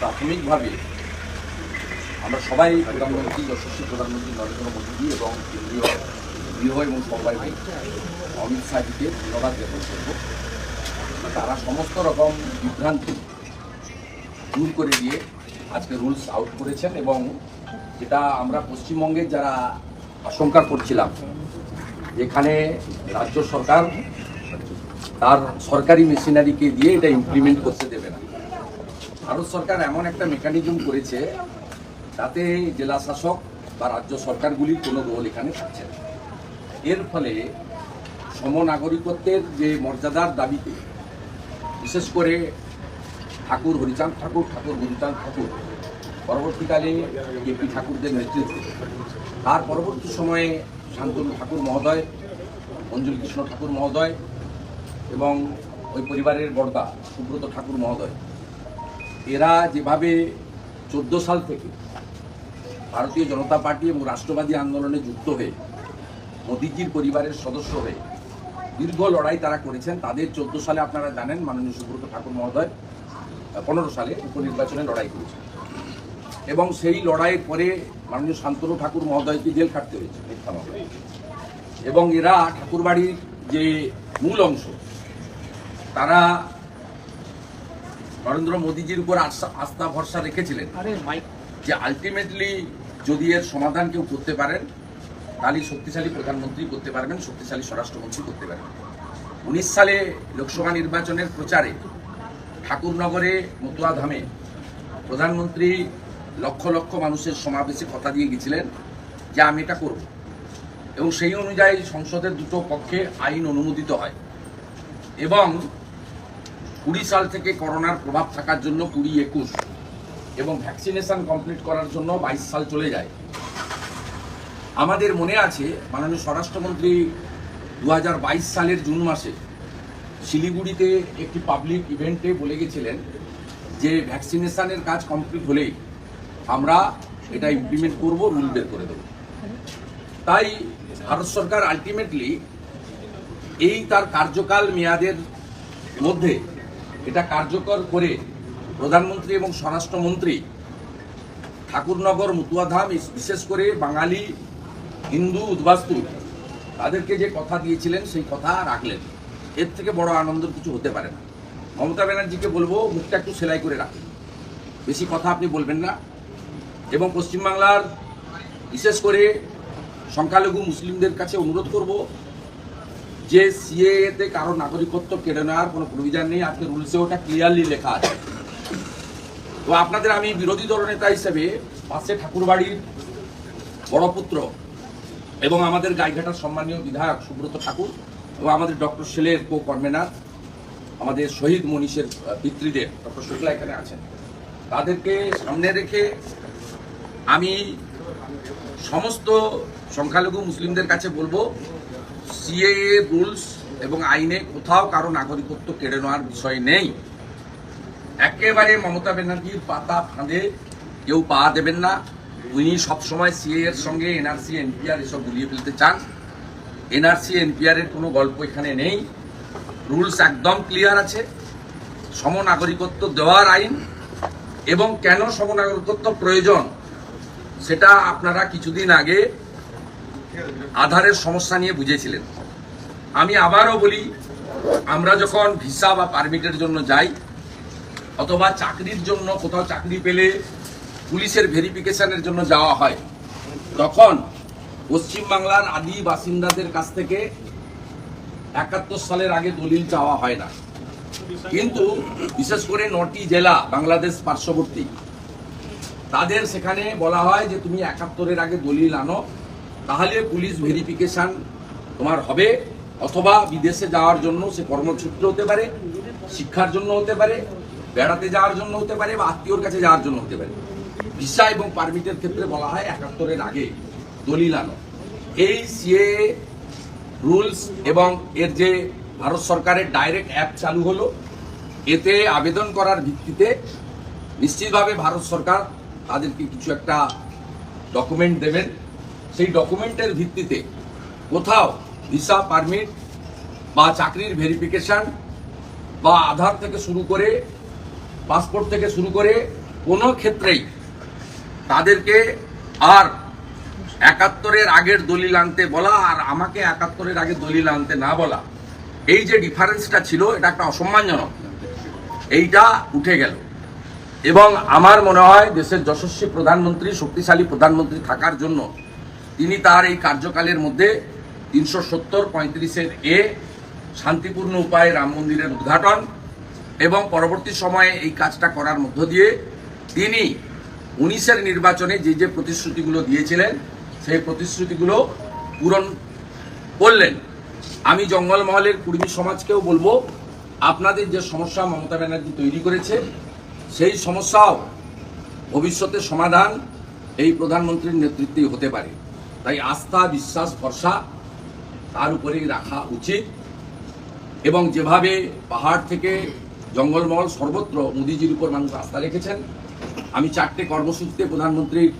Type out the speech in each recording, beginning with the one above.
প্রাথমিকভাবে আমরা সবাই প্রধানমন্ত্রী যশস্বী প্রধানমন্ত্রী নরেন্দ্র মোদী এবং কেন্দ্রীয় গৃহ এবং সরকারি অমিত শাহজিকে ধন্যবাদ জ্ঞাপন করব। তারা সমস্ত রকম বিভ্রান্তি দূর করে দিয়ে আজকে রুলস আউট করেছেন এবং যেটা আমরা পশ্চিমবঙ্গের যারা আশঙ্কা করছিলাম, যেখানে রাজ্য সরকার তার সরকারি মেশিনারিকে দিয়ে এটা ইমপ্লিমেন্ট করতে দেবে না। ভারত সরকার এমন একটা মেকানিজম করেছে তাতে জেলা শাসক বা রাজ্য সরকারগুলির কোনো রোল এখানে থাকছে না। এর ফলে সমনাগরিকত্বের যে মর্যাদার দাবিতে, বিশেষ করে ঠাকুর হরিচাঁদ ঠাকুর ঠাকুর হরিচাঁদ ঠাকুর, পরবর্তীকালে কেপি ঠাকুরদের নেতৃত্বে, তার পরবর্তী সময়ে শান্তনু ঠাকুর মহোদয় অঞ্জলি কৃষ্ণ ঠাকুর মহোদয় এবং ওই পরিবারের বর্দা সুব্রত ঠাকুর মহোদয় এরা যেভাবে চোদ্দ সাল থেকে ভারতীয় জনতা পার্টি এবং রাষ্ট্রবাদী আন্দোলনে যুক্ত হয়ে মোদিজির পরিবারের সদস্য হয়ে দীর্ঘ লড়াই তারা করেছেন, তাদের চোদ্দ সালে আপনারা জানেন মাননীয় সুব্রত ঠাকুর মহোদয় পনেরো সালে উপনির্বাচনে লড়াই করেছেন এবং সেই লড়াইয়ের পরে মাননীয় শান্তনু ঠাকুর মহোদয়কে জেল খাটতে হয়েছে। এবং এরা ঠাকুরবাড়ির যে মূল অংশ, তারা নরেন্দ্র মোদীজির উপর আস্থা- আস্থা ভরসা রেখেছিলেন। যে আলটিমেটলি যদি এর সমাধান কেউ করতে পারেন তাহলে শক্তিশালী প্রধানমন্ত্রী করতে পারবেন শক্তিশালী স্বরাষ্ট্রমন্ত্রী করতে পারবেন। উনিশ সালে লোকসভা নির্বাচনের প্রচারে ঠাকুরনগরে মতুয়া ধামে প্রধানমন্ত্রী লক্ষ লক্ষ মানুষের সমাবেশে কথা দিয়ে গেছিলেন যে আমি এটা করব। এবং সেই অনুযায়ী সংসদের দুটো পক্ষে আইন অনুমোদিত হয়। এবং কুড়ি সাল থেকে করোনার প্রভাব থাকার জন্য কুড়ি একুশ এবং ভ্যাকসিনেশন কমপ্লিট করার জন্য বাইশ সাল চলে যায়। আমাদের মনে আছে, মাননীয় স্বরাষ্ট্রমন্ত্রী দু হাজার বাইশ সালের জুন মাসে শিলিগুড়িতে একটি পাবলিক ইভেন্টে বলে গেছিলেন যে ভ্যাকসিনেশানের কাজ কমপ্লিট হলেই আমরা এটা ইমপ্লিমেন্ট করব, রুল বের করে দেবো। তাই ভারত সরকার আলটিমেটলি এই তার কার্যকাল মেয়াদের মধ্যে এটা কার্যকর করে প্রধানমন্ত্রী এবং স্বরাষ্ট্রমন্ত্রী ঠাকুরনগর, মতুয়াধাম, বিশ- বিশেষ করে বাঙালি হিন্দু উদ্বাস্তু, তাদেরকে যে কথা দিয়েছিলেন সেই কথা রাখলেন। এর থেকে বড় আনন্দের কিছু হতে পারে না। মমতা ব্যানার্জিকে বলব, মুখটা একটু সেলাই করে রাখুন। বেশি কথা আপনি বলবেন না। এবং পশ্চিমবাংলার বিশেষ করে সংখ্যালঘু মুসলিমদের কাছে অনুরোধ করব যে সিএতে কারও নাগরিকত্ব কেড়ে নেওয়ার কোনো প্রভিজন নেই আজকে রুলসে ওটা ক্লিয়ারলি লেখা আছে। তো আপনাদের আমি বিরোধী দলনেতা হিসেবে পাশে ঠাকুরবাড়ির বড় পুত্র এবং আমাদের গাইঘাটার সম্মানীয় বিধায়ক সুব্রত ঠাকুর এবং আমাদের ডক্টর সেলের কো কর্মেনাথ আমাদের শহীদ মনীষের আহ, পিতৃদেব ডক্টর শুক্লা এখানে আছেন। তাদেরকে সামনে রেখে আমি সমস্ত সংখ্যালঘু মুসলিমদের কাছে বলব সিএএ, রুলস এবং আইনে কোথাও কারও নাগরিকত্ব কেড়ে নেওয়ার বিষয় নেই। একেবারে মমতা ব্যানার্জির পাতা ফাঁদে কেউ পা দেবেন না। উনি সবসময় সিএ এর সঙ্গে এনআরসি, এনপিআর এসব গুলিয়ে ফেলতে চান। এনআরসি, এনপিআর এর কোনো গল্প এখানে নেই। রুলস একদম ক্লিয়ার আছে। সমনাগরিকত্ব দেওয়ার আইন এবং কেন সমনাগরিকত্ব প্রয়োজন, সেটা আপনারা কিছুদিন আগে আধারের সমস্যা নিয়ে বুঝেছিলেন। আমি আবারও বলি, আমরা যখন ভিসা বা পারমিটের জন্য যাই, অথবা চাকরির জন্য কোথাও চাকরি পেলে পুলিশের ভেরিফিকেশনের জন্য যাওয়া হয়, তখন পশ্চিমবাংলার আদি বাসিন্দাদের কাছ থেকে একাত্তর সালের আগে দলিল চাওয়া হয় না। কিন্তু বিশেষ করে নটি জেলা বাংলাদেশ পার্শ্ববর্তী, তাদের সেখানে বলা হয় যে, তুমি একাত্তরের আগে দলিল আনো। তাহলে পুলিশ ভেরিফিকেশন তোমার হবে, অথবা বিদেশে যাওয়ার জন্য সে কর্মসূত্র হতে পারে, শিক্ষার জন্য হতে পারে, বেড়াতে যাওয়ার জন্য হতে পারে, বা আত্মীয়র কাছে যাওয়ার জন্য হতে পারে। ভিসা এবং পারমিটের ক্ষেত্রে বলা হয় একাত্তরের আগে দলিল আনো। এই সিএ রুলস এবং এর যে ভারত সরকারের ডাইরেক্ট অ্যাপ চালু হলো, এতে আবেদন করার ভিত্তিতে নিশ্চিতভাবে ভারত সরকার তাদেরকে কিছু একটা ডকুমেন্ট দেবেন। সেই ডকুমেন্টের ভিত্তিতে কোথাও ভিসা পারমিট বা চাকরির ভেরিফিকেশন বা আধার থেকে শুরু করে পাসপোর্ট থেকে শুরু করে কোনো ক্ষেত্রেই তাদেরকে আর একাত্তরের আগের দলিল আনতে বলা আর আমাকে একাত্তরের আগের দলিল আনতে না বলা, এই যে ডিফারেন্সটা ছিল, এটা একটা অসম্মানজনক। এইটা উঠে গেল। এবং আমার মনে হয় দেশের যশস্বী প্রধানমন্ত্রী, শক্তিশালী প্রধানমন্ত্রী থাকার জন্য তিনি তার এই কার্যকালের মধ্যে তিনশো সত্তর পঁয়ত্রিশের এ শান্তিপূর্ণ উপায়ে রাম মন্দিরের উদ্ঘাটন এবং পরবর্তী সময়ে এই কাজটা করার মধ্য দিয়ে তিনি উনিশের নির্বাচনে যে যে প্রতিশ্রুতিগুলো দিয়েছিলেন, সেই প্রতিশ্রুতিগুলো পূরণ করলেন। আমি জঙ্গলমহলের কুর্মী সমাজকেও বলব, আপনাদের যে সমস্যা মমতা ব্যানার্জি তৈরি করেছে, সেই সমস্যাও ভবিষ্যতে সমাধান এই প্রধানমন্ত্রীর নেতৃত্বেই হতে পারে। তাই আস্থা, বিশ্বাস, ভরসা তার উপরেই রাখা উচিত। এবং যেভাবে পাহাড় থেকে জঙ্গলমহল সর্বত্র মোদিজির উপর মানুষ আস্থা রেখেছেন, আমি চারটে কর্মসূচিতে প্রধানমন্ত্রীর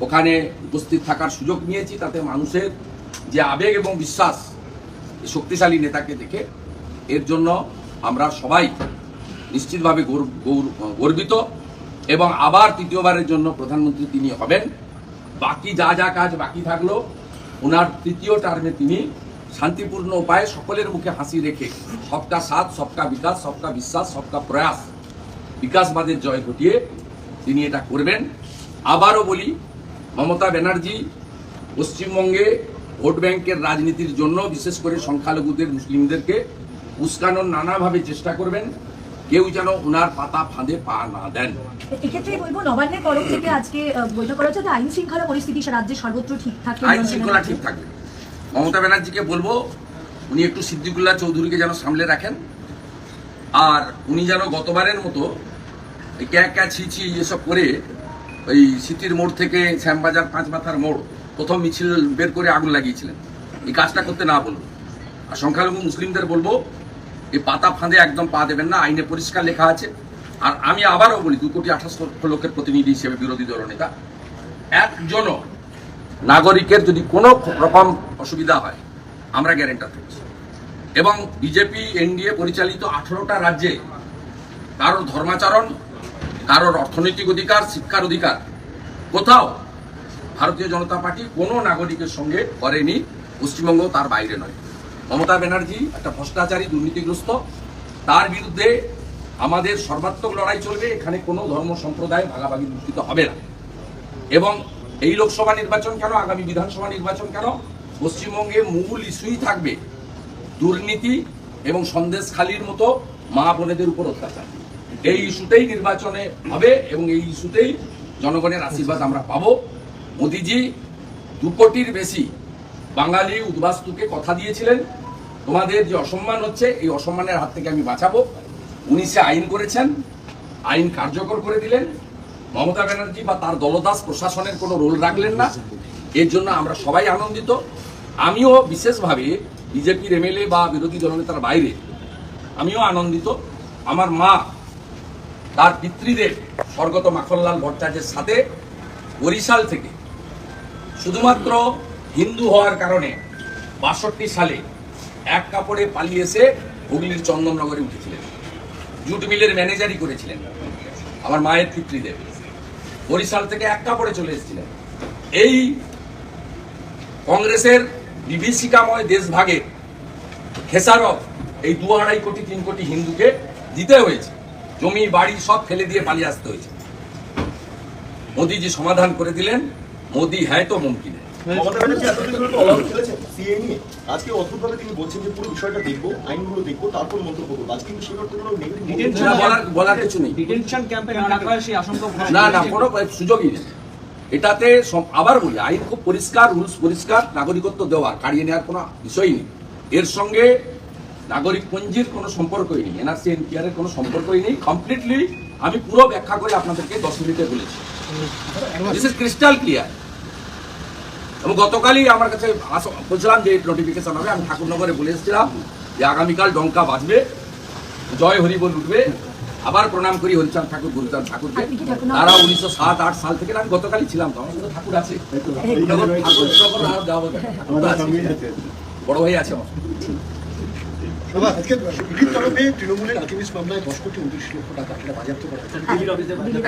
ওখানে উপস্থিত থাকার সুযোগ নিয়েছি, তাতে মানুষের যে আবেগ এবং বিশ্বাস শক্তিশালী নেতাকে দেখে, এর জন্য আমরা সবাই নিশ্চিতভাবে গৌর- গৌর- গর্বিত। এবং আবার তৃতীয়বারের জন্য প্রধানমন্ত্রী তিনি হবেন। বাকি যা যা কাজ বাকি থাকল, ওনার তৃতীয় টার্মে তিনি শান্তিপূর্ণ উপায়ে সকলের মুখে হাসি রেখে সবকা সাথ, সবকা বিকাশ, সবকা বিশ্বাস, সবকা প্রয়াস বিকাশবাদের জয় ঘটিয়ে তিনি এটা করবেন। আবারও বলি, মমতা ব্যানার্জি পশ্চিমবঙ্গে ভোট ব্যাংকের রাজনীতির জন্য বিশেষ করে সংখ্যালঘুদের, মুসলিমদেরকে উস্কানোর নানাভাবে চেষ্টা করবেন। কেউ যেন ওনার পাতা ফাঁদে পা না দেন। এক্ষেত্রে বলব নবান্নের তরফ থেকে আজকে বৈঠক করা হচ্ছে। আইন শৃঙ্খলা পরিস্থিতি রাজ্যে সর্বত্র ঠিকঠাক আইন শৃঙ্খলা ঠিক থাকবে। মমতা ব্যানার্জিকে বলব উনি একটু সিদ্দিকুল্লাহ চৌধুরীকে যেন সামলে রাখেন। আর উনি যেন গতবারের মতো ক্যা ক্যা ছি ছি এসব করে ওই সিটির মোড় থেকে শ্যামবাজার পাঁচ মাথার মোড় প্রথম মিছিল বের করে আগুন লাগিয়েছিলেন। এই কাজটা করতে না বলব আর সংখ্যালঘু মুসলিমদের বলব এই পাতা ফাঁদে একদম পা দেবেন না, আইনে পরিষ্কার লেখা আছে। আর আমি আবারও বলি, দু কোটি আঠাশ লক্ষ লোকের প্রতিনিধি হিসেবে বিরোধী দলনেতা একজনও নাগরিকের যদি কোনো রকম অসুবিধা হয়, আমরা গ্যারেন্টার থাকছি এবং বিজেপি, এনডিএ পরিচালিত আঠারোটা রাজ্যে কারোর ধর্মাচরণ, কারোর অর্থনৈতিক অধিকার, শিক্ষার অধিকার, কোথাও ভারতীয় জনতা পার্টি কোনো নাগরিকের সঙ্গে করেনি, পশ্চিমবঙ্গ তার বাইরে নয়। মমতা ব্যানার্জি একটা ভ্রষ্টাচারী দুর্নীতিগ্রস্ত, তার বিরুদ্ধে আমাদের সর্বাত্মক লড়াই চলবে, এখানে কোনো ধর্ম সম্প্রদায় ভাগাভাগি দুষ্কৃত হবে না। এবং এই লোকসভা নির্বাচন কেন, আগামী বিধানসভা নির্বাচন কেন, পশ্চিমবঙ্গে মূল ইস্যুই থাকবে দুর্নীতি এবং সন্দেশখালির মতো মা বোনেদের উপর অত্যাচার। এই ইস্যুতেই নির্বাচনে হবে এবং এই ইস্যুতেই জনগণের আশীর্বাদ আমরা পাবো। মোদিজি, দু কোটির বেশি বাঙালি উদ্বাস্তুকে কথা দিয়েছিলেন। তোমাদের যে অসম্মান হচ্ছে, এই অসম্মানের হাত থেকে আমি বাঁচাবো। উনি সে আইন করেছেন, আইন কার্যকর করে দিলেন। মমতা ব্যানার্জি বা তার দলদাস প্রশাসনের কোনো রোল রাখলেন না। এর জন্য আমরা সবাই আনন্দিত। আমিও বিশেষভাবে বিজেপির এমএলএ বা বিরোধী দলনেতার বাইরে, আমিও আনন্দিত। আমার মা, তার পিতৃদেব স্বর্গত মাখনলাল ভট্টাচার্যের সাথে বরিশাল থেকে শুধুমাত্র হিন্দু হওয়ার কারণে বাষট্টি সালে এক কাপড়ে পালিয়ে এসে হুগলির চন্দননগরে উঠেছিলেন। জুট মিলের ম্যানেজারই করেছিলেন। আমার মায়ের পিতৃদেব বরিশাল থেকে এক কাপড়ে চলে এসেছিলেন। এই কংগ্রেসের বিভীষিকাময় দেশভাগের খেসারত এই দু আড়াই কোটি, তিন কোটি হিন্দুকে দিতে হয়েছে। জমি, বাড়ি সব ফেলে দিয়ে পালিয়ে আসতে হয়েছে। মোদিজি সমাধান করে দিলেন। মোদি হ্যায় তো মুমকিন। মমতা ব্যানার্জি এতদিন ধরে তো অলআউট খেলেছেন। সিএ নিয়ে আজকে অদ্ভুতভাবে তিনি বলছেন যে পুরো বিষয়টা দেখব আইনগুলো দেখব তারপর মন্তব্য করব। আজকে কিন্তু সেটা কোনো নেগেটিভ বলার বলার কিছু নেই। ডিটেনশন ক্যাম্পে না রাখা হয় সেই আশঙ্কা না না কোনো সুযোগই নেই। এটাতে আবার বলি আইন খুব পরিষ্কার রুলস পরিষ্কার নাগরিকত্ব দেওয়ার কাড়িয়ে নেওয়ার কোনো বিষয় নেই। এর সঙ্গে নাগরিক পঞ্জির কোনো সম্পর্কই নেই এনআরসি এনপিআর এর কোনো সম্পর্কই নেই। কমপ্লিটলি আমি পুরো ব্যাখ্যা করে আপনাদেরকে দশ মিনিটে বলেছি। দিস ইজ ক্রিস্টাল ক্লিয়ার এবং গতকালই আমার কাছে বলছিলাম যে নোটিফিকেশন হবে আমি ঠাকুরনগরে বলে এসেছিলাম যে আগামীকাল ডঙ্কা বাজবে জয় হরি বল উঠবে আবার প্রণাম করি হরিচাঁদ ঠাকুর গুরুচাঁদ ঠাকুরকে। তারা উনিশশো সাত আট সাল থেকে আমি গতকালই ছিলাম তো আমার ঠাকুর আছে। বড় ভাই আছে আমার।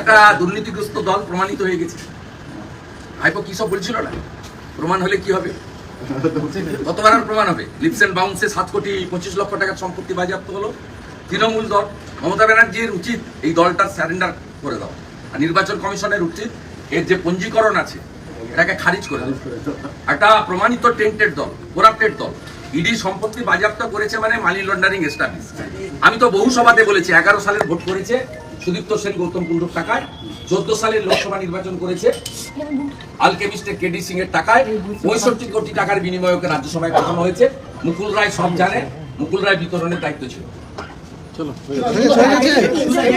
একটা দুর্নীতিগ্রস্ত দল প্রমাণিত হয়ে গেছে। ভাইপো কি সব বলছিল না? প্রমাণ হলে কি হবে? কতবার আর প্রমাণ হবে। লিপস এন্ড বাউন্সে সাত কোটি পঁচিশ লক্ষ টাকার সম্পত্তি বাজেয়াপ্ত হলো। তৃণমূল দল, মমতা ব্যানার্জির উচিত এই দলটার স্যারেন্ডার করে দাও আর নির্বাচন কমিশনের উচিত এর যে পঞ্জীকরণ আছে, এটাকে খারিজ করে একটা প্রমাণিত টেন্টেড দল করাপ্টেড দল। ইডি সম্পত্তি বাজেয়াপ্ত করেছে মানে মানি লন্ডারিং এস্টাবলিশ আমি তো বহু সভাতে বলেছি, এগারো সালের ভোট করেছে সুদীপ্ত সেন গৌতম কুণ্ডুর টাকায়। চোদ্দ সালের লোকসভা নির্বাচন করেছে। আলকেমিস্টের কেডি সিং এর টাকায়। পঁয়ষট্টি কোটি টাকার বিনিময়কে রাজ্যসভায় পাঠানো হয়েছে। মুকুল রায় সব জানে। মুকুল রায় বিতরণের দায়িত্ব ছিল।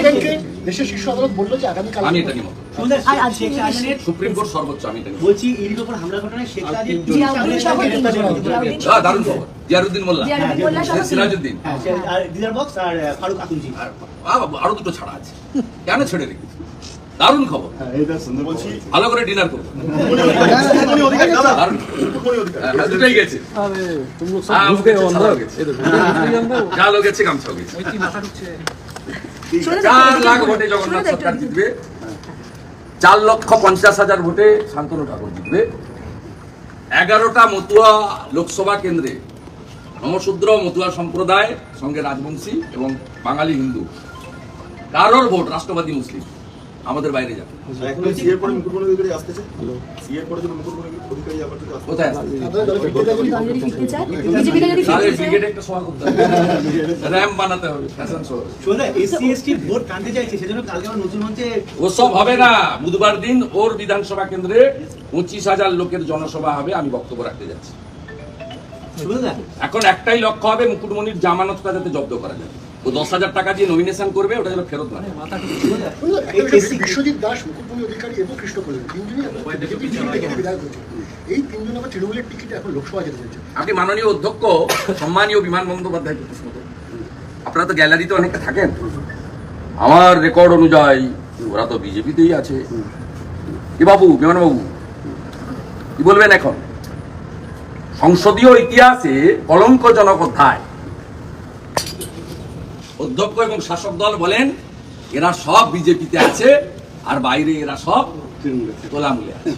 ব্যাংকের দেশের শীর্ষ আদালত বলল যে আগামীকাল আমি এটা আজকে সুপ্রিম কোর্ট সর্বোচ্চ আমি এটা বলছি ইডির উপর হামলার ঘটনায় শেখ আহ, দারুণ খবর। জিয়ারুদ্দিন মোল্লা। সিরাজউদ্দিন দিদার বক্স আর ফারুক আতুলজি আরও দুটো ছাড়া আছে। কেন ছেড়ে রেখেছি দারুণ খবর। ভালো করে ডিনার করব হ্যাঁ, দুটোই গেছে। হ্যাঁ, গেছে, গেছে। গামছাও চার লাখ ভোটে জগন্নাথ সরকার জিতবে। চার লক্ষ পঞ্চাশ হাজার ভোটে শান্তনু ঠাকুর জিতবে। এগারোটা মতুয়া লোকসভা কেন্দ্রে নমশূদ্র মতুয়া সম্প্রদায় সঙ্গে রাজবংশী এবং বাঙালি হিন্দু। কারোর ভোট রাষ্ট্রবাদী মুসলিম। আমাদের বাইরে যাবে। র্যাম্প বানাতে হবে ফ্যাশন শো। শোনা এসসি এসটি ভোট টানতে চাইছে সেজন্য কালকে আমার নতুন মঞ্চে ওসব হবে না। বুধবার দিন ওর বিধানসভা কেন্দ্রে পঁচিশ হাজার লোকের জনসভা হবে আমি বক্তব্য রাখতে যাচ্ছি। এখন একটাই লক্ষ্য হবে মুকুটমণির জামানতটা যাতে জব্দ করা যায়। ও দশ হাজার টাকা দিয়ে নমিনেশন করবে ওটা যেন ফেরত না বিশ্বজিৎ দাস মুকুটমণি অধিকারী এবং কৃষ্ণ কল্যাণ তিনজনই এই তিনজন আবার তৃণমূলের টিকিটে এখন লোকসভা যেতে চলছে। আপনি মাননীয় অধ্যক্ষ সম্মানীয় বিমান বন্দ্যোপাধ্যায়কে প্রশ্ন করুন। আপনারা তো গ্যালারিতে অনেকে থাকেন। আমার রেকর্ড অনুযায়ী ওরা তো বিজেপিতেই আছে। কি বাবু বিমান বাবু কি বলবেন এখন? সংসদীয় ইতিহাসে কলঙ্কজনক অধ্যায়। অধ্যক্ষ এবং শাসক দল বলেন এরা সব বিজেপিতে আছে আর বাইরে এরা সব তোলামূলে আছে